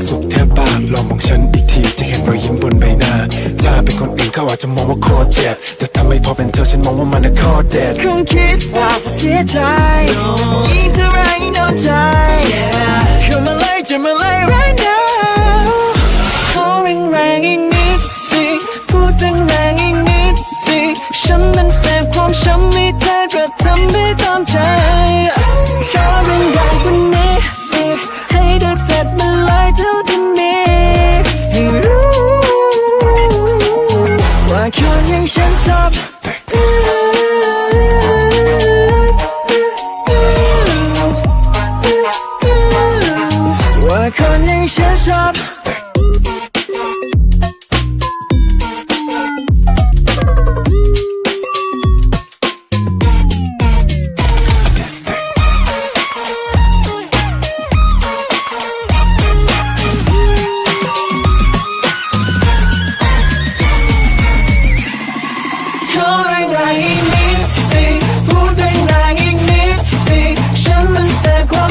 คิดว่าฉันคงเจ็บใช่ไหมคิดผิดคิดใหม่อ๋อจะคงจะสาแก่ใจคงมีความสุขแทบปากลองมองฉันอีกทีจะเห็นรอยยิ้มบนใบหน้า ถ้าเป็นคนอื่นเขาอาจจะมองว่าโคตรเจ็บ แต่ถ้าไม่พอเป็นเธอฉันมองว่ามันน่ะโคตรเด็ดคงคิดว่าจะเสียใจยิ่งเท่าไรยิ่งเอาใจเข้ามาเลยจะมาเลย อย่างฉันชอบว่าคนอย่างฉันชอบ พูดแรงแรงอีกนิดสิ ฉันมันแสบความ